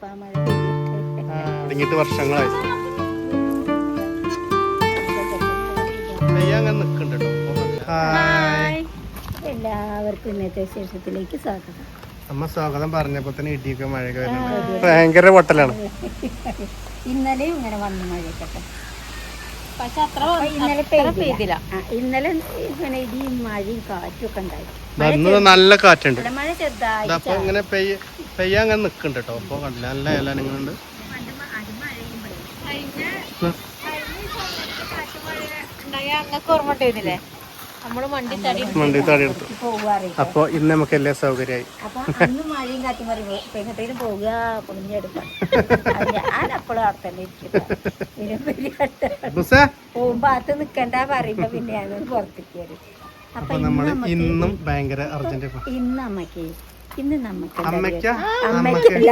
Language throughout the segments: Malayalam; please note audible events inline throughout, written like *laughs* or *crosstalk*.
തുടങ്ങിയിട്ട് വർഷങ്ങളായി. അങ്ങനെ നിൽക്കുന്നുണ്ട് എല്ലാവർക്കും ഇന്നത്തെ വിശേഷത്തിലേക്ക് സ്വാഗതം. അമ്മ സ്വാഗതം പറഞ്ഞപ്പോ തന്നെ ഇടിയൊക്കെ മഴയൊക്കെ വരുന്നുണ്ട്. ഭയങ്കര പൊട്ടലാണ്. ഇന്നലെയും ഇങ്ങനെ വന്നു മഴയൊക്കെ. പക്ഷെ അത്ര ഇന്നലെ പെയ്തില്ല. ഇന്നലെ ഇങ്ങനെ ഇടിയും മഴയും കാറ്റും ഒക്കെ ഉണ്ടായി നല്ല കാറ്റുണ്ട്. അപ്പൊ മഴ ചെറുതായി ഇതപ്പൊ ഇങ്ങനെ പെയ്യ പെയ്യാൻ അങ്ങനെ നിൽക്കുന്നുണ്ട് കേട്ടോ. അപ്പൊ കണ്ടില്ല നല്ല ഇല നിങ്ങളുണ്ട് ഉണ്ടായ ഓർമ്മ ഉണ്ടായിരുന്നില്ലേ? വണ്ടി തടി എടുത്തു പോവാറ് അപ്പൊ ഇന്ന് നമുക്ക് എല്ലാ സൗകര്യമായി. അപ്പൊ നമ്മൾ ഇന്നും ഭയങ്കര അർജന്റ് ഇന്ന് അമ്മയ്ക്ക് ഇന്ന് നമുക്ക് അമ്മയ്ക്ക? അമ്മയ്ക്കല്ല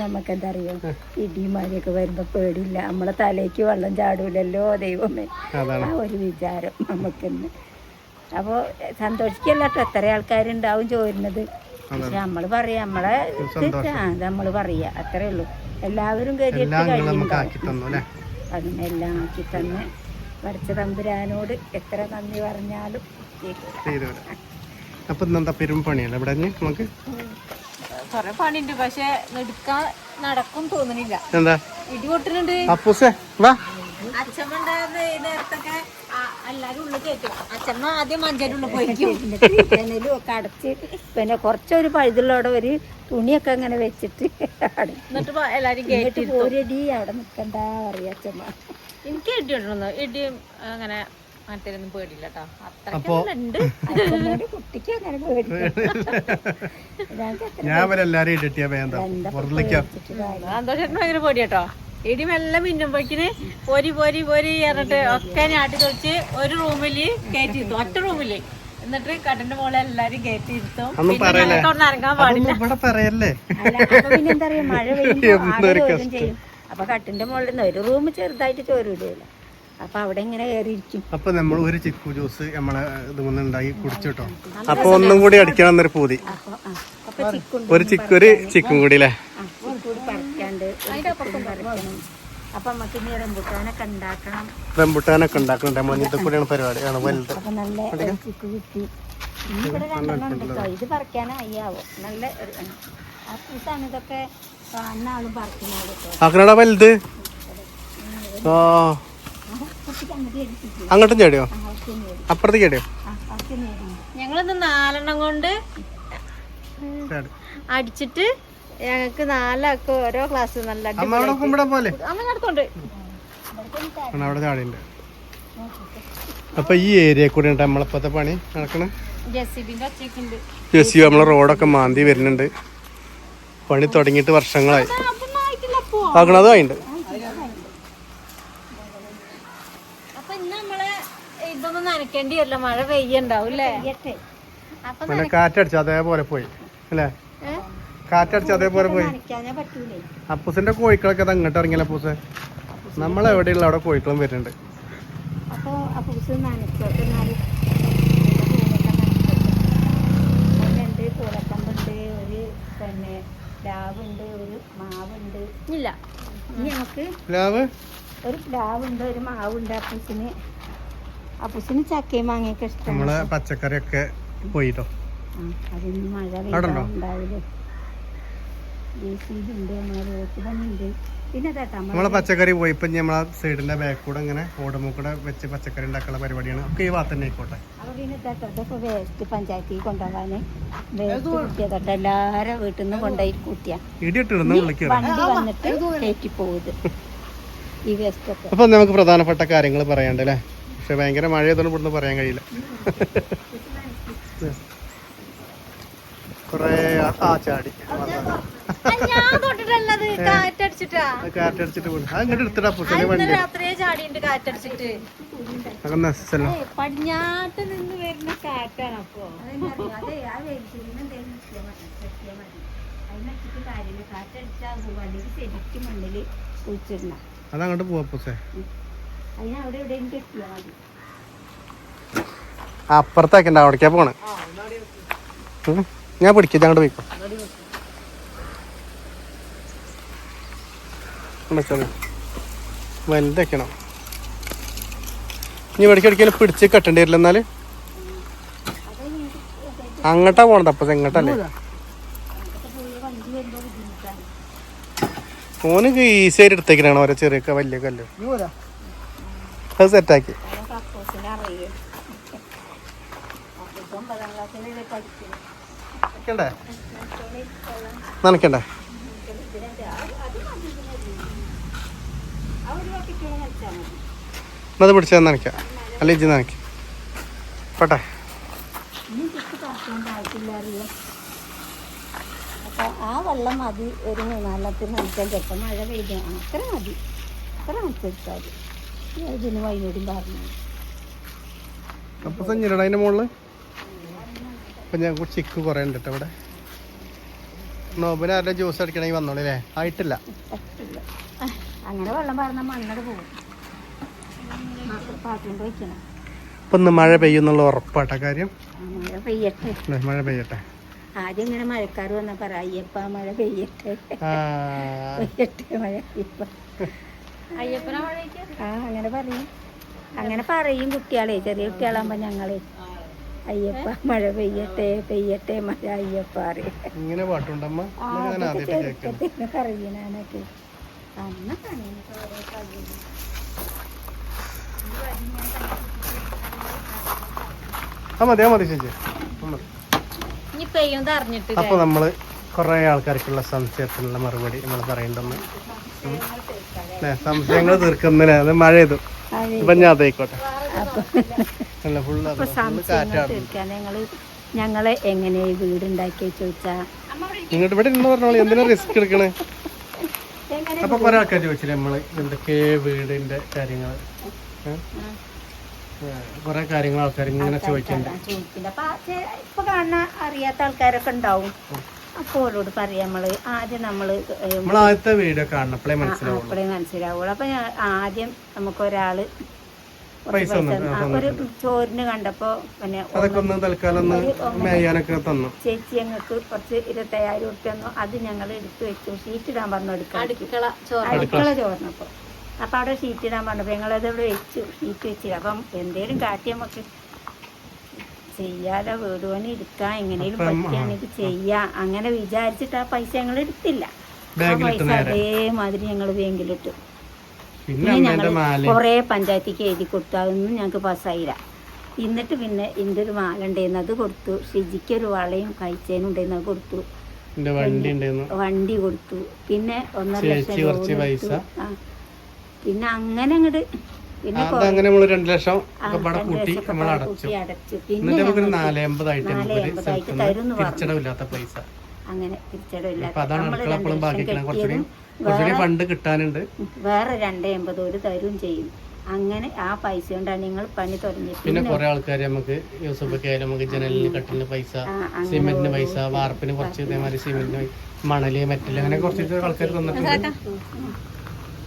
നമുക്കെന്താ അറിയോ? ഇടി മഴയൊക്കെ വരുമ്പോ പേടില്ല നമ്മളെ തലേക്ക് വെള്ളം ചാടൂലല്ലോ ദൈവമേ. ആ ഒരു വിചാരം നമുക്കിന്ന്. അപ്പോൾ സന്തോഷിക്കല്ല കേട്ടോ എത്ര ആൾക്കാരുണ്ടാവും ചോരുന്നത്. പക്ഷെ നമ്മൾ പറയാ നമ്മളെ നമ്മൾ പറയാ. അത്രേ ഉള്ളൂ. എല്ലാവരും കയറിയിട്ട് അല്ലേ? അതിനെല്ലാം ആക്കി തന്നെ. വരച്ച തമ്പുരാനോട് എത്ര നന്ദി പറഞ്ഞാലും. അപ്പൊ എന്താ പെരും പണിയല്ലേ ഇവിടെ നമുക്ക്? കൊറേ പണിണ്ട് പക്ഷെ എടുക്കാൻ നടക്കും തോന്നുന്നില്ല. എന്താ? അപ്പൂസേ വാ. അച്ഛമ്മ ഉണ്ടായിരുന്ന ഈ നേരത്തൊക്കെ ആ, എല്ലാരും ഉള്ളിൽ കയറ്റും. അച്ഛമ്മ ആദ്യം മഞ്ചേരി ഉള്ളിൽ പോയിരിക്കും എന്നിട്ട് ജനലും ഒക്കെ അടച്ച് പിന്നെ കുറച്ചൊരു പഴുതുള്ളവിടെ ഒരു തുണിയൊക്കെ അങ്ങനെ വെച്ചിട്ട്. എന്നിട്ട് എല്ലാരും പോരടി അവിടെ നിൽക്കണ്ട പറയാ അച്ഛമ്മ. എനിക്ക് ഇടി ഉണ്ടെന്ന് ഇടിയും അങ്ങനെ മറ്റേതൊന്നും പേടിയില്ല കേട്ടോ അച്ഛമ്മയുടെ കുട്ടിക്ക് അങ്ങനെ ഞാൻ വരെ എല്ലാരും ഇടട്ടിയാ വേണ്ട. സന്തോഷേട്ടന് ഭയങ്കര പേടി കേട്ടോ ഇടി മെല്ലെ മിന്നുമ്പോഴേക്കിന് പൊരി പൊരി പൊരി പറഞ്ഞിട്ട് ഒക്കെ ഞാട്ടി തൊളിച്ച് ഒരു റൂമിൽ കയറ്റി ഇരുത്തും. ഒറ്റ റൂമിൽ എന്നിട്ട് കട്ടിന്റെ മോളെ എല്ലാരും കയറ്റി ഇരുത്തും. ഇറങ്ങാൻ പാടില്ല. അതൊന്നും പറയല്ലേ? അല്ല, അപ്പൊ പിന്നെ എന്താ പറയാ? മഴ പെയ്യുമ്പോ *laughs* ചെയ്യും. അപ്പൊ കട്ടിന്റെ മുകളിൽ നിന്ന് ഒരു റൂം ചെറുതായിട്ട് ചോരൂലല്ലോ അപ്പൊ അവിടെ ഇങ്ങനെ കയറിയിരിക്കും. അപ്പൊ നമ്മൾ ഒരു ചിക്കു ജ്യൂസ് നമ്മളെ ഇത് ഉണ്ടായി കുടിച്ചിട്ടോ അപ്പൊ ഒന്നും കൂടി അടിക്കണം എന്നൊരു പൂതി. ഒരു ചിക്കു ഒരു ചിക്കും കൂടി അല്ലേ? അപ്പൊ നമുക്ക് ഇനി റംബുട്ടാനൊക്കെ ഉണ്ടാക്കണം. റംബുട്ടാനൊക്കെ കൂടിയാണ് പരിപാടി. ആണ് വലുത്. അപ്പൊ നല്ല ചിക്കു കിട്ടി. ഇവിടെ രണ്ടെണ്ണം ഉണ്ട് കേട്ടോ. ഇത് പറിക്കാനായാവോ നല്ല ഒരു ആ പൂസാണ് ഇതൊക്കെ അന്നാളും കേട്ടോ. വലുത്? ആ. അങ്ങോട്ട് ചേടിയോ? അപ്പുറത്തേക്ക് ചേടിയോ? ഞങ്ങളിന്ന് നാലെണ്ണം കൊണ്ട് അടിച്ചിട്ട് ഞങ്ങൾക്ക് നാലാൾക്ക് ഓരോ ക്ലാസ് നല്ല അവിടെ ചാടിയുണ്ട് അപ്പൊ ഈ ഏരിയ കൂടെ ഉണ്ട് നമ്മളിപ്പത്തെ പണി. നടക്കണ? ജെസ്സി നമ്മളെ റോഡൊക്കെ മാന്തി വരുന്നുണ്ട്. പണി തുടങ്ങിയിട്ട് വർഷങ്ങളായി. അതൊന്നും ആയിട്ടില്ല അപ്പോ ആക്കണത് ആയിണ്ട് അപ്പൊ ഇന്ന് നമ്മൾ നനയ്ക്കേണ്ടി വരില്ല മഴ പെയ്യണ്ടാവും അല്ലേ പിന്നെ കാറ്റടിച്ചു അതേപോലെ പോയി അല്ലേ കാറ്റടിച്ചു അതേപോലെ പോയി. അപ്പുസിന്റെ കോഴിക്കളൊക്കെ അങ്ങോട്ട് ഇറങ്ങിയില്ല അപ്പൂസ്? നമ്മളെവിടെയുള്ള അവിടെ കോഴിക്കളും വരുന്നുണ്ട്. ഇല്ല. ഇനി നമുക്ക് ലാവ്? ഒരു പ്ലാവുണ്ട് ഒരു മാവുണ്ട് അപ്പൂസിന്. അപ്പൂസിന് ചക്കയും മാങ്ങയൊക്കെ ഇഷ്ടം നമ്മളെ പച്ചക്കറിയൊക്കെ പോയിട്ടോ? അതിന് മഴ നമ്മളെ പച്ചക്കറി പോയി ഇപ്പൊ നമ്മളെ സൈഡിന്റെ ബാക്ക് കൂടെ ഇങ്ങനെ ഓടുമൂക്കൂടെ വെച്ച് പച്ചക്കറി ഉണ്ടാക്കാനുള്ള പരിപാടിയാണ്. ഒക്കെ ഈ ഭാഗത്ത് തന്നെ ആയിക്കോട്ടെ. വേസ്റ്റ് പഞ്ചായത്തിൽ കൊണ്ടുപോകാന്. വേസ്റ്റ് കൂട്ടിയതട്ടോ എല്ലാരും വീട്ടിൽ നിന്ന് കൊണ്ടുപോയി കൂട്ടിയ. വണ്ടി വന്നിട്ട് കയറ്റി പോകുന്നത് ഈ വേസ്റ്റ് ഒക്കെ. അപ്പൊ നമുക്ക് പ്രധാനപ്പെട്ട കാര്യങ്ങൾ പറയാണ്ട് അല്ലേ? പക്ഷെ ഭയങ്കര മഴയതുകൊണ്ട് ഇവിടുന്ന് പറയാൻ കഴിയില്ല. കൊറേ ആ ചാടി. കാറ്റടിച്ചിട്ടാ. എടുത്തിട്ടാ വണ്ടി. നശിച്ചല്ലോ പടിഞ്ഞാട്ട് നിന്ന് വരുന്ന കാറ്റാണ് അപ്പൊ. അതങ്ങോട്ട് പോവാ പുസേ അതിന് അവിടെ അവിടേക്കാ പോണേ. ഞാൻ പിടിക്കാം അങ്ങോട്ട് പോയിക്കോ. വലുതേക്കണം. ഇനി ഇവിടേക്ക് ഇടയ്ക്കലും പിടിച്ച് കെട്ടേണ്ടി വരില്ല എന്നാൽ? അങ്ങോട്ടാ പോണത് അപ്പൊ എങ്ങോട്ടല്ലേ ഓനക്ക് ഈസിയായിട്ട് എടുത്തേക്കണോ ഓരോ ചെറിയ വലിയ കല്ല്? അത് സെറ്റാക്കി. നനക്കണ്ടേ മതി എന്നത് പിടിച്ചാൽ നനയ്ക്കാം. അല്ല ഇജ്ജ് നനയ്ക്കാം. പോട്ടെ. ആ വെള്ളം മതി. ഒരു മൂന്നാലത്തിന് നനയ്ക്കാൻ ചിലപ്പോൾ മഴ പെയ്തു. അത്ര മതി. അത്ര നനച്ചെടുത്താൽ ഇതിന് വൈകുന്നേരം പറഞ്ഞു അപ്പൊ സഞ്ഞിരടാ അതിന്റെ അപ്പൊ ഞാൻ ചിക്ക് കുറേ ഉണ്ട് കേട്ടോ ഇവിടെ നോബിന് ആരുടെ ജ്യൂസ് അടിക്കണമെങ്കിൽ വന്നോളൂ ആയിട്ടില്ല. അങ്ങനെ വെള്ളം പറഞ്ഞാൽ മണ്ണട് പോകും. ഇപ്പൊ ഒന്ന് മഴ പെയ്യുന്നുള്ള ഉറപ്പാട്ട കാര്യം. മഴ പെയ്യട്ടെ. മഴ പെയ്യട്ടെ. ആദ്യം ഇങ്ങനെ മഴക്കാർ വന്നപ്പോ പറ അയ്യപ്പ മഴ പെയ്യട്ടെ. പെയ്യട്ടെ മഴ മഴയ്ക്ക് ആ അങ്ങനെ പറയും. അങ്ങനെ പറയും കുട്ടികളെ. ചെറിയ കുട്ടികളാകുമ്പോ ഞങ്ങളെ അയ്യപ്പ മഴ പെയ്യട്ടെ പെയ്യട്ടെ മഴ അയ്യപ്പ അറിയും ഇങ്ങനെ പാട്ടുണ്ടമ്മ? അന്ന് മതി മതി ചേച്ചി. അപ്പൊ നമ്മൾ കുറെ ആൾക്കാർക്കുള്ള സംശയത്തിനുള്ള മറുപടി നമ്മൾ പറയണ്ടെന്ന് സംശയങ്ങൾ തീർക്കുന്നതിന് അത് മഴ ചെയ്തു ഇപ്പൊ ഞാൻ അതായിക്കോട്ടെ ഞങ്ങൾ എങ്ങനെ ഈ വീടുണ്ടാക്കി ചോദിച്ചാ ഇങ്ങോട്ട് ഇവിടെ ഇന്ന് പറഞ്ഞോളൂ എന്തിനാ റിസ്ക് എടുക്കണേ? അപ്പൊ കുറെ ആൾക്കാർ ചോദിച്ചില്ലേ നമ്മൾ എന്തൊക്കെ വീടിന്റെ കാര്യങ്ങൾ കുറെ കാര്യങ്ങൾ ആൾക്കാർ ഇങ്ങനെ ചോദിക്കണ്ട. ഇപ്പൊ കാണുന്ന അറിയാത്ത ആൾക്കാരൊക്കെ ഉണ്ടാവും. അപ്പൊ ഓരോട് പറയാം നമ്മൾ. ആദ്യം നമ്മൾ ആദ്യത്തെ വീഡിയോ കാണണപ്പോഴേ ആ, മനസ്സിലാവുള്ളൂ. അപ്പൊ ഞാൻ ആദ്യം നമുക്ക് ഒരാൾ ഒരു ചോറിന് കണ്ടപ്പോ പിന്നെ ചേച്ചി ഞങ്ങൾക്ക് കുറച്ച് ഇരുപത്തയ്യായിരം ഉറുപ്പ്യ തന്നു. അത് ഞങ്ങൾ എടുത്തു വെച്ചു. ഷീറ്റ് ഇടാൻ പറഞ്ഞു എടുക്കാൻ അടുക്കള ചോറ് അടുക്കള ചോർന്നപ്പോ അപ്പൊ അവിടെ ഷീറ്റ് ഇടാൻ പറഞ്ഞപ്പോ ഞങ്ങളത് അവിടെ വെച്ചു. ഷീറ്റ് വെച്ചു അപ്പം എന്തേലും കാട്ടി നമുക്ക് ചെയ്യാതെ വീട് പണി എടുക്കാം എങ്ങനെയും പറ്റുകയാണെങ്കിൽ ചെയ്യാം. അങ്ങനെ വിചാരിച്ചിട്ട് ആ പൈസ ഞങ്ങൾ എടുത്തില്ല. ആ ബാഗിലിട്ട് പൈസ അതേമാതിരി ഞങ്ങൾ ബാങ്കിലിട്ടു. പിന്നെ ഞങ്ങൾ കൊറേ പഞ്ചായത്തിക്ക് എഴുതി കൊടുത്തു. അതൊന്നും ഞങ്ങൾക്ക് പാസ്സായില്ല. എന്നിട്ട് പിന്നെ എന്റെ ഒരു മാല ഉണ്ടായിരുന്നു അത് കൊടുത്തു. ഷിജിക്ക് ഒരു വളയും കഴിച്ചേനും ഉണ്ടായിരുന്നു അത് കൊടുത്തു. വണ്ടി കൊടുത്തു. പിന്നെ ഒന്നര ലക്ഷം പിന്നെ അങ്ങനെ അങ്ങോട്ട് അതങ്ങനെ നമ്മൾ രണ്ടു ലക്ഷം പടം കൂട്ടി നമ്മൾ അടച്ചു. പിന്നെ എന്നിട്ട് നമുക്കൊരു നാല് എൺപതായിട്ട് നാല് നമുക്കൊരു എൺപതായിട്ട് സ്ഥലത്തുനിന്ന് തിരിച്ചടവില്ലാത്ത പൈസ. അങ്ങനെ തിരിച്ചടവില്ല അപ്പൊ അതാണ് അടുക്കളപ്പളും അടുക്കള രണ്ട് എപ്പോഴും ലക്ഷം ബാക്കി കുറച്ചുകൂടി കുറച്ചുകൂടി ഫണ്ട് കിട്ടാനുണ്ട്. വേറെ രണ്ടേ എൺപത് ഒരു തരും ചെയ്യും. അങ്ങനെ ആ പൈസ കൊണ്ടാണ് നിങ്ങൾ പണി തുടങ്ങിയത്. പിന്നെ കുറെ ആൾക്കാർ നമുക്ക് യൂസഫൊക്കെ ആയാലും നമുക്ക് ജനലിന് കട്ടിലിന് പൈസ സിമെന്റിന് പൈസ വാർപ്പിന് കുറച്ച് ഇതേമാതിരി സിമെന്റിന് മണൽ മെറ്റൽ അങ്ങനെ കുറച്ച് ആൾക്കാർ തന്നിട്ടുണ്ട്.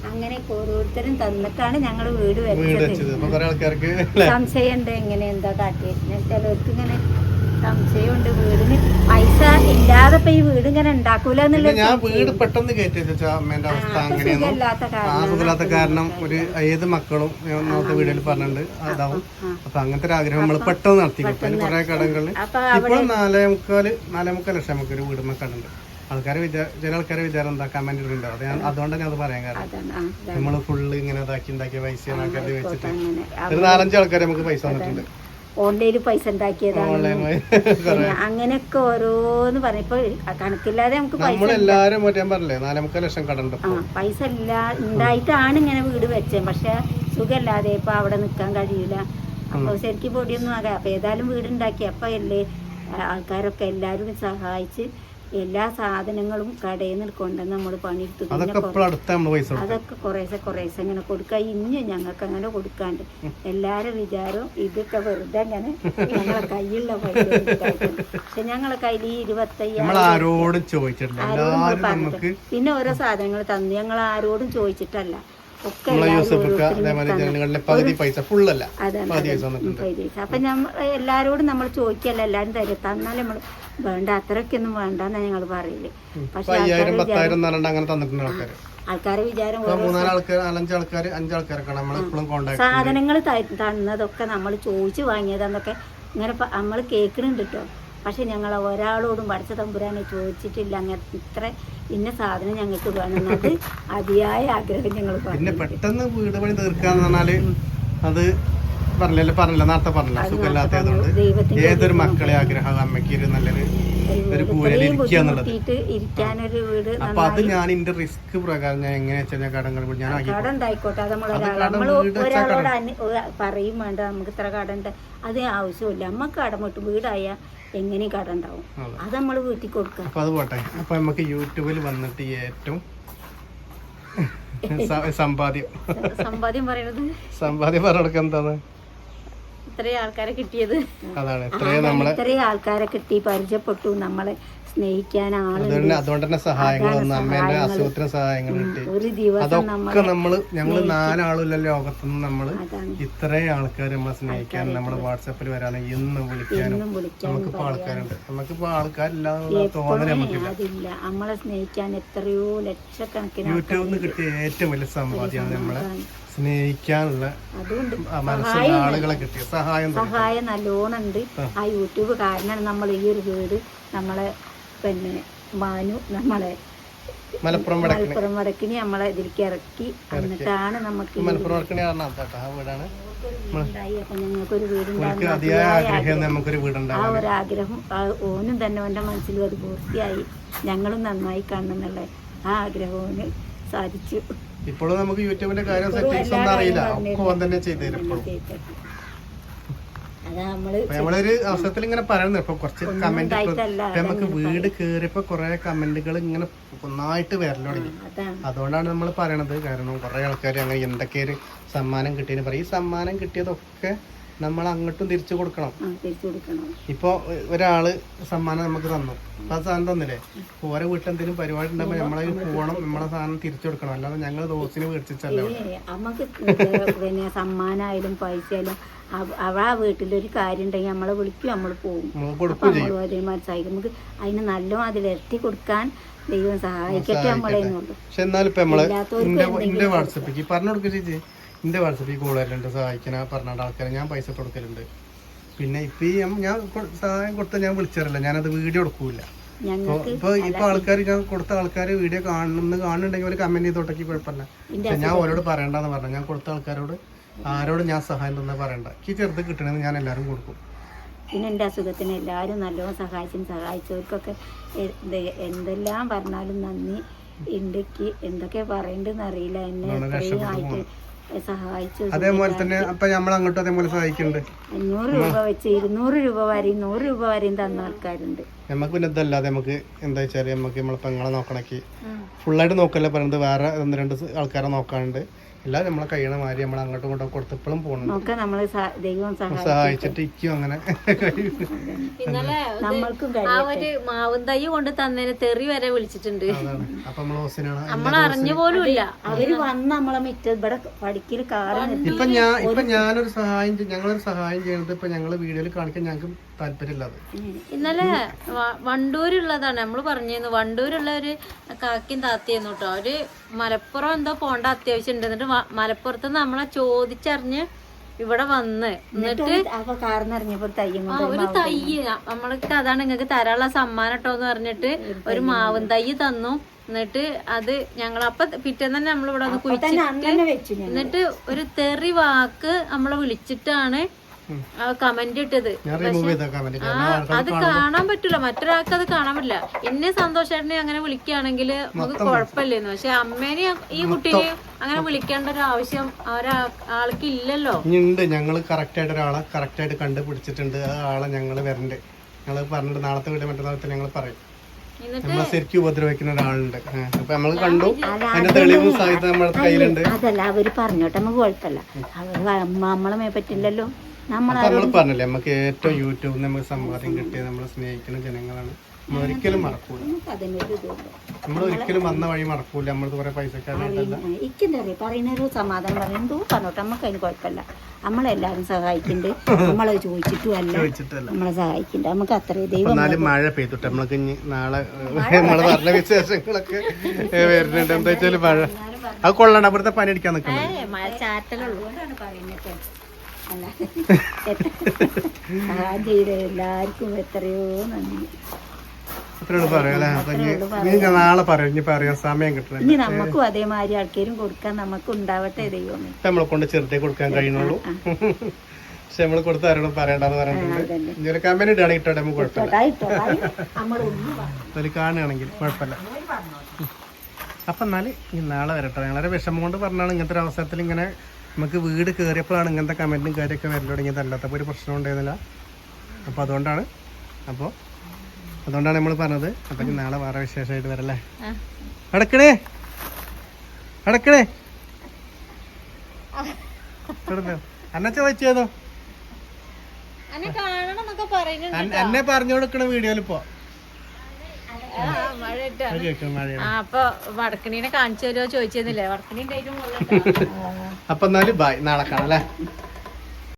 അങ്ങനെ ഓരോരുത്തരും തന്നിട്ടാണ് ഞങ്ങൾ വീട് വെച്ചത്. സംശയമുണ്ട് എങ്ങനെ എന്താ കാട്ടിയിരുന്നത് ചിലർക്ക് ഇങ്ങനെ സംശയമുണ്ട് വീടിന്. പൈസ ഇല്ലാതെ ഇപ്പൊ ഈ വീട് ഇങ്ങനെ ഉണ്ടാക്കൂല സുഖമില്ലാത്ത കാരണം ഒരു ഏത് മക്കളും വീഡിയോയിൽ പറഞ്ഞിട്ടുണ്ട് അതാവും. അപ്പൊ അങ്ങനത്തെ ഒരു ആഗ്രഹം നമ്മൾ പെട്ടെന്ന് നടത്തി. കുറെ അപ്പൊ ഇപ്പോഴും നാലേ മുക്കാൽ നാലേ മുക്കാൽ ലക്ഷം നമുക്ക് ഒരു കടണ്ട്. ആൾക്കാരെ ചില ആൾക്കാരെ വിചാരം എന്താ കമന്റ് ഇടുന്നുണ്ടോ അത് ഞാൻ അതുകൊണ്ട് ഞാൻ അത് പറയാൻ കാരണം. നമ്മൾ ഫുള്ള് ഇങ്ങനെ ഇതാക്കി ഉണ്ടാക്കിയ പൈസ ആൾക്കാരെ വെച്ചിട്ട്. ഒരു നാലഞ്ച് ആൾക്കാർ നമുക്ക് പൈസ വന്നിട്ടുണ്ട് ഓൺലൈനിൽ പൈസ ഉണ്ടാക്കിയതാണ്. *laughs* അങ്ങനെയൊക്കെ ഓരോന്ന് പറഞ്ഞപ്പോ ഇപ്പൊ കണക്കില്ലാതെ നമുക്ക് പൈസ ഞാൻ പറഞ്ഞില്ലേ നാലേ ലക്ഷം കടണ്ട് പൈസ ഇല്ല ഉണ്ടായിട്ടാണ് ഇങ്ങനെ വീട് വെച്ചത് പക്ഷെ സുഖമില്ലാതെ ഇപ്പൊ അവിടെ നിൽക്കാൻ കഴിയില്ല അപ്പൊ ശരിക്കും പൊടിയൊന്നും ആകാം. അപ്പൊ ഏതായാലും വീടുണ്ടാക്കി അപ്പൊ അല്ലേ ആൾക്കാരൊക്കെ എല്ലാവരും സഹായിച്ച് എല്ലാ സാധനങ്ങളും കടയിൽ നിന്ന് കൊണ്ടുവന്ന് നമ്മൾ പണിയെടുത്ത് അതൊക്കെ കുറേശ്ശെ കുറേശ്ശെ ഇങ്ങനെ കൊടുക്കുക ഇനി ഞങ്ങൾക്ക് അങ്ങനെ കൊടുക്കാണ്ട്. എല്ലാരും വിചാരവും ഇതൊക്കെ വെറുതെ അങ്ങനെ ഞങ്ങളെ കയ്യിലുള്ള പൈസ പക്ഷെ ഞങ്ങളെ കയ്യിൽ ഈ ഇരുപത്തയ്യായിരം പിന്നെ ഓരോ സാധനങ്ങൾ തന്നു. ഞങ്ങൾ ആരോടും ചോദിച്ചിട്ടല്ല. അപ്പൊ നമ്മൾ എല്ലാരോടും നമ്മൾ ചോദിക്കല്ല. എല്ലാരും തരും. തന്നാൽ നമ്മൾ വേണ്ട അത്രയ്ക്കൊന്നും വേണ്ടെന്നാ ഞങ്ങൾ പറയില്ലേ ഇപ്പൊ പക്ഷെ അയ്യായിരം പത്തായിരം എന്ന് പറഞ്ഞിട്ട് അങ്ങനെ തന്നിട്ടുണ്ട് ആൾക്കാർ ആൾക്കാരെ വിചാരം സാധനങ്ങൾ തന്നതൊക്കെ നമ്മൾ ചോദിച്ചു വാങ്ങിയതെന്നൊക്കെ ഇങ്ങനെ നമ്മൾ കേൾക്കുന്നുണ്ട് കേട്ടോ പക്ഷെ ഞങ്ങൾ ഒരാളോടും പഠിച്ച തമ്പുരാനെ ചോദിച്ചിട്ടില്ല അങ്ങനെ ഇത്ര ഇന്ന സാധനം ഞങ്ങൾക്ക് വേണമെന്നത് *laughs* അതിയായ ആഗ്രഹം ഞങ്ങൾ പിന്നെ പറഞ്ഞു പെട്ടെന്ന് വീട് പണി തീർക്കാന്ന് പറഞ്ഞാൽ അത് പറഞ്ഞല്ലോ പറഞ്ഞല്ലോ നേരത്തെ പറഞ്ഞല്ലോ. സുഖമില്ലാത്തതുകൊണ്ട് ഏതൊരു മക്കളെ ആഗ്രഹം അമ്മയ്ക്ക് ഒരു നല്ലൊരു ഒരു കൂരയിൽ ഇരിക്കുക എന്നുള്ളത്. അപ്പൊ അത് ഞാൻ എന്റെ റിസ്ക് പ്രകാരം ഞാൻ എങ്ങനെ വെച്ചാൽ ഞാൻ കടങ്ങൾ ഞാൻ പറയും വേണ്ട നമുക്ക് ഇത്ര കടണ്ട. അത് ആവശ്യമില്ല. നമുക്ക് കടം വിട്ട് വീടായ എങ്ങനെ കട ഉണ്ടാവും. അത്. നമ്മൾ വീട്ടിൽ കൊടുക്കാം. അപ്പൊ അത് പോട്ടെ. അപ്പൊ നമുക്ക് യൂട്യൂബിൽ വന്നിട്ട് ഏറ്റവും *laughs* സമ്പാദ്യം. സമ്പാദ്യം പറയണത് സമ്പാദ്യം പറഞ്ഞെടുക്കാൻ എന്താണ് ഇത്രയും ആൾക്കാരെ കിട്ടിയത്. അതാണ്. ഇത്രയും ആൾക്കാരെ കിട്ടി പരിചയപ്പെട്ടു നമ്മളെ സ്നേഹിക്കാൻ അതുകൊണ്ട് തന്നെ സഹായങ്ങൾ വന്നു. അമ്മേന്റെ അസുഖത്തിന് സഹായങ്ങൾ കിട്ടി. ഒരു ദിവസം നമ്മൾ അതൊക്കെ നമ്മൾ ഞങ്ങൾ നാലാളുള്ള ലോകത്തുനിന്ന് നമ്മൾ ഇത്രയും ആൾക്കാർ നമ്മളെ സ്നേഹിക്കാൻ നമ്മൾ വാട്സാപ്പിൽ വരാനും എന്നും വിളിക്കാനും നമുക്കിപ്പോ ആൾക്കാരുണ്ട്. നമുക്കിപ്പോ ആൾക്കാരില്ലാന്നുള്ള തോന്നൽ നമുക്കില്ല. നമ്മളെ സ്നേഹിക്കാൻ എത്രയോ ലക്ഷക്കണക്കിന് യൂട്യൂബിൽ നിന്ന് കിട്ടിയ ഏറ്റവും വലിയ സമ്പാദ്യമാണ് നമ്മളെ സ്നേഹിക്കാനുള്ള മനസ്സുള്ള ആളുകളെ കിട്ടിയ സഹായം. സഹായം നല്ലോണം ഉണ്ട് ആ യൂട്യൂബ് കാരണമാണ് നമ്മൾ ഈ ഒരു വീട് നമ്മളെ പിന്നെ മാനു നമ്മളെ മലപ്പുറം മലപ്പുറം വടക്കിനി നമ്മളെ ഇതിലേക്ക് ഇറക്കി എന്നിട്ടാണ് നമുക്ക് മലപ്പുറം വടക്കിനി ആ വീടാണ്. ഞങ്ങൾക്കൊരു ആഗ്രഹം നമുക്കൊരു ആ ഒരു ആഗ്രഹം ഓനും തന്നെ ഓന്റെ മനസ്സിലും അത് പൂർത്തിയായി. ഞങ്ങളും നന്നായി കാണണം എന്നുള്ള ആ ആഗ്രഹവും സാധിച്ചു ഇപ്പോഴും നമുക്ക് യൂട്യൂബിന്റെ കാര്യം സെറ്റിങ്സ് ഒന്നും അറിയില്ല. ഒക്കെ ഓൻ തന്നെ ചെയ്തു തരും ഇപ്പോഴും. അതാ നമ്മൾ നമ്മളൊരു അവസരത്തിൽ ഇങ്ങനെ പറയുന്നത് ഇപ്പൊ കുറച്ച് കമന്റ് നമുക്ക് വീട് കേറിയപ്പോ കുറെ കമന്റുകൾ ഇങ്ങനെ ഒന്നായിട്ട് വരൽ തുടങ്ങി. അതുകൊണ്ടാണ് നമ്മൾ പറയണത്. കാരണം കുറെ ആൾക്കാർ അങ്ങനെ എന്തൊക്കെ ഒരു സമ്മാനം കിട്ടിയെന്ന് പറയും. ഈ സമ്മാനം കിട്ടിയതൊക്കെ നമ്മൾ അങ്ങോട്ടും തിരിച്ചു കൊടുക്കണം. തിരിച്ചു കൊടുക്കണം. ഇപ്പൊ ഒരാൾ സമ്മാനം നമുക്ക് തന്നു. ആ സാധനം തന്നില്ലേ? ഓരോ വീട്ടിൽ എന്തെങ്കിലും പരിപാടി ഉണ്ടാകുമ്പോ നമ്മളതിന് പോകണം നമ്മളെ സാധനം തിരിച്ചു കൊടുക്കണം. അല്ലാതെ ഞങ്ങൾ ദോസിന് മേടിച്ചല്ല ഏ, അമ്മയ്ക്ക് പിന്നെ സമ്മാനായാലും പൈസ ആയാലും അവ- അവ ആ വീട്ടിലൊരു കാര്യം ഉണ്ടെങ്കിൽ നമ്മളെ വിളിക്കും നമ്മൾ പോകും. സഹായിക്കും. നമുക്ക് അതിന് നല്ലോ അതിലെത്തി കൊടുക്കാൻ ദൈവം സഹായിക്കട്ടെ നമ്മളെ പക്ഷെ എന്നാലും ഇപ്പൊ നമ്മൾ ഇല്ലാത്തവർക്ക് എന്റെ എന്റെ വാട്സപ്പിക്ക് പറഞ്ഞു കൊടുക്കുക ചേച്ചി. എന്റെ വാട്സപ്പിൽ കോൾ വരലുണ്ട് സഹായിക്കണ പറഞ്ഞ ആൾക്കാരെ ഞാൻ പൈസ കൊടുക്കലുണ്ട്. പിന്നെ ഇപ്പൊ ഈ ഞാൻ- സഹായം കൊടുത്ത ഞാൻ വിളിച്ചറില്ല ഞാനത് വീഡിയോ എടുക്കൂല ഇപ്പൊ ഇപ്പൊ ആൾക്കാർ ഞാൻ കൊടുത്ത ആൾക്കാർ വീഡിയോ കാണുന്ന കാണുന്നുണ്ടെങ്കിൽ ഒരു കമന്റ് ചെയ്തോട്ടേക്ക് കുഴപ്പമില്ല. പക്ഷെ ഞാൻ ഓരോട് പറയണ്ടെന്ന് പറഞ്ഞു ഞാൻ കൊടുത്ത ആൾക്കാരോട് ആരോട് ഞാൻ സഹായം തന്നെ പറയണ്ട. എനിക്ക് ചെറുത് കിട്ടണമെന്ന് ഞാൻ എല്ലാവരും കൊടുക്കും. പിന്നെ എന്റെ അസുഖത്തിന് എല്ലാവരും നല്ലോണം സഹായിച്ചും സഹായിച്ചവർക്കൊക്കെ എന്തെല്ലാം പറഞ്ഞാലും നന്ദി. ഉണ്ടെക്ക് എന്തൊക്കെ പറയണ്ടെന്ന് അറിയില്ല എന്നെ ഇത്രയും ആയിട്ട് സഹായിച്ചു അതേപോലെ തന്നെ അപ്പൊ നമ്മൾ അങ്ങോട്ടും അതേപോലെ സഹായിക്കുന്നുണ്ട്. അഞ്ഞൂറ് രൂപ വെച്ച് ഇരുന്നൂറ് രൂപ വരെയും നൂറ് രൂപ വരെയും തന്ന ആൾക്കാരുണ്ട്. നമുക്ക് പിന്നെ ഇതല്ലാതെ നമുക്ക് എന്താ വെച്ചാൽ നമുക്ക് നമ്മളെ പെങ്ങളെ നോക്കണക്കി ഫുള്ളായിട്ട് നോക്കല്ല പറയുന്നത് വേറെ ഒന്ന് രണ്ട് ആൾക്കാരെ നോക്കാനുണ്ട്. എല്ലാം നമ്മളെ കഴിയണ മാതിരി നമ്മൾ അങ്ങോട്ടും ഇങ്ങോട്ടും കൊടുത്തപ്പോഴും പോകണം നമ്മൾ ദൈവം സഹായിച്ചിട്ട്. ഇക്കും അങ്ങനെ. ഇന്നലെ നമ്മൾക്കും ആ ഒരു മാവും തൈ കൊണ്ട് തന്നതിന് തെറി വരെ വിളിച്ചിട്ടുണ്ട്. അതാണ്. അപ്പൊ നമ്മൾ ഹോസിനാണ് നമ്മൾ അറിഞ്ഞു പോലും ഇല്ല. അവർ വന്ന് നമ്മളെ മിറ്റ ഇവിടെ പഠിക്കൽ കാറ് നിർത്തി. ഇപ്പൊ ഞാൻ ഇപ്പൊ ഞാനൊരു സഹായം ഞങ്ങളൊരു സഹായം ചെയ്യുന്നത് ഇപ്പൊ ഞങ്ങൾ വീഡിയോയിൽ കാണിക്കാൻ ഞങ്ങൾക്ക് താല്പര്യമില്ലാതെ. ഇന്നലെ വണ്ടൂരുള്ളതാണ്. നമ്മൾ പറഞ്ഞിരുന്നു. വണ്ടൂരുള്ള ഒരു കാക്കിയും താത്തിയായിരുന്നു കേട്ടോ. അവർ മലപ്പുറം എന്തോ പോണ്ട അത്യാവശ്യം ഉണ്ട്. എന്നിട്ട് മലപ്പുറത്ത് നമ്മളെ ചോദിച്ചറിഞ്ഞ് ഇവിടെ വന്ന്. എന്നിട്ട് ആ ഒരു തയ്യ് നമ്മൾക്ക് അതാണ് നിങ്ങൾക്ക് തരാനുള്ള സമ്മാനം കേട്ടോ എന്ന് പറഞ്ഞിട്ട് ഒരു മാവും തയ്യ് തന്നു. എന്നിട്ട് അത് ഞങ്ങൾ അപ്പൊ പിറ്റേന്ന് തന്നെ കുഴിച്ചിട്ട് വെച്ചു ഞാൻ എന്നിട്ട് ഒരു തെറി വാക്ക് നമ്മളെ വിളിച്ചിട്ടാണ് കമന്റ് ഇട്ടത്. അത് കാണാൻ പറ്റൂല. മറ്റൊരാൾക്ക് അത് കാണാൻ പറ്റില്ല. എന്നെ സന്തോഷേട്ടനെ അങ്ങനെ വിളിക്കുകയാണെങ്കിൽ നമുക്ക് കുഴപ്പമില്ലെന്ന്. പക്ഷെ അമ്മേനെ ഈ കുട്ടീനെ അങ്ങനെ വിളിക്കേണ്ട ഒരു ആവശ്യം ആൾക്ക് ഇല്ലല്ലോ ഉണ്ട് ഞങ്ങൾ കറക്റ്റ് ആയിട്ട് ഒരാളെ കറക്റ്റ് ആയിട്ട് കണ്ടുപിടിച്ചിട്ടുണ്ട്. ആ ആളെ ഞങ്ങൾ വരണ്ട്. ഞങ്ങൾ പറഞ്ഞിട്ട് നാളത്തെ വീട് മറ്റന്നാളത്തെ ഞങ്ങൾ പറയും. നമ്മളെ ശരിക്കും ഉപദ്രവിക്കുന്ന ഒരാളുണ്ട്. നമ്മൾ അപ്പൊ നമ്മൾ കണ്ടു. അതിന്റെ തെളിവും സാഹിത്യം നമ്മുടെ കയ്യിലുണ്ട്. അതല്ല അവർ പറഞ്ഞോട്ടെ നമുക്ക് കുഴപ്പമില്ല. അവർ നമ്മളെ മേ പറ്റില്ലല്ലോ നമ്മൾ പറഞ്ഞില്ലേ നമുക്ക് ഏറ്റവും യൂട്യൂബിൽ നമുക്ക് സമ്പാദ്യം കിട്ടിയ നമ്മളെ സ്നേഹിക്കുന്ന ജനങ്ങളാണ്. നമ്മൾ ഒരിക്കലും മറക്കൂല. നമ്മൾ ഒരിക്കലും വന്ന വഴി മറക്കൂല. നമ്മൾ കുറെ പൈസക്കാരായിട്ടല്ല ഇക്കെന്താ അറിയാം? പറയുന്നൊരു സമാധാനം പറയുന്നു എന്തോ പറഞ്ഞോട്ടെ നമുക്ക് അതിന് കുഴപ്പമില്ല. നമ്മളെല്ലാരും സഹായിക്കുന്നുണ്ട്. നമ്മളെ ചോദിച്ചിട്ടും അല്ല ചോദിച്ചിട്ടല്ല. നമ്മളെ സഹായിക്കുന്നുണ്ട്. നമുക്ക് അത്രയും ദൈവം മഴ പെയ്തിട്ട് നമ്മൾക്ക് നാളെ നമ്മൾ പറഞ്ഞ വിശേഷങ്ങളൊക്കെ വരുന്നുണ്ട്. എന്താ വെച്ചാൽ മഴ. അത് കൊള്ളണ്ട അവിടുത്തെ പനി അടിക്കാൻ നിൽക്കുന്നത് മഴ ചാറ്റലുള്ളൂ പറയുന്നത് അല്ല. *laughs* സഹായം ചെയ്ത എല്ലാവർക്കും എത്രയോ നന്ദി. അത്രയോട് പറയാം അല്ലേ? അപ്പൊ ഇനി ഇനി ഞാൻ നാളെ പറയും ഇനി സമയം കിട്ടണം. ഇനി നമുക്കും അതേമാതിരി ആൾക്കാരും കൊടുക്കാൻ നമുക്ക് ഉണ്ടാവട്ടെ ദൈവമേ നമ്മളെ കൊണ്ട് ചെറുതേ കൊടുക്കാൻ കഴിയുന്നുള്ളൂ. പക്ഷെ നമ്മൾ കൊടുത്ത ആരോടും പറയണ്ടെന്ന് പറഞ്ഞിട്ടുണ്ട്. അതന്നെ. ഇനി ഒരു കമ്പനി ഇടുകയാണെങ്കിൽ ഇട്ടോട്ടെ നമുക്ക് കുഴപ്പമില്ല. അതിൽ കാണുകയാണെങ്കിൽ കുഴപ്പമില്ല. അപ്പൊ എന്നാൽ ഈ നാളെ വരട്ടെ. ഞങ്ങളെ വിഷമം കൊണ്ട് പറഞ്ഞാണ് ഇങ്ങനത്തെ ഒരു അവസരത്തിൽ ഇങ്ങനെ നമുക്ക് വീട് കയറിയപ്പോഴാണ് ഇങ്ങനത്തെ കമന്റും കാര്യമൊക്കെ വരൽ തുടങ്ങിയത്. അല്ലാത്തപ്പോൾ ഒരു പ്രശ്നം ഉണ്ടായിരുന്നില്ല. അപ്പോൾ അതുകൊണ്ടാണ്. അപ്പോൾ അതുകൊണ്ടാണ് നമ്മൾ പറഞ്ഞത്. അപ്പം നാളെ വേറെ വിശേഷമായിട്ട് വരല്ലേ. അടക്കണേ. അടക്കണേ. അന്നച്ച അൻ- എന്നെ പറഞ്ഞു കൊടുക്കണ വീഡിയോയിൽ ഇപ്പോ ആ മഴ ഇട്ടാ അത് കേൾക്കണം മഴയാണ് ആ അപ്പൊ വടക്കണീനെ കാണിച്ചു തരുമോ ചോദിച്ചിരുന്നില്ലേ? വടക്കണി അപ്പൊ എന്നാലും ബായ് നാളെ കാണാം അല്ലേ?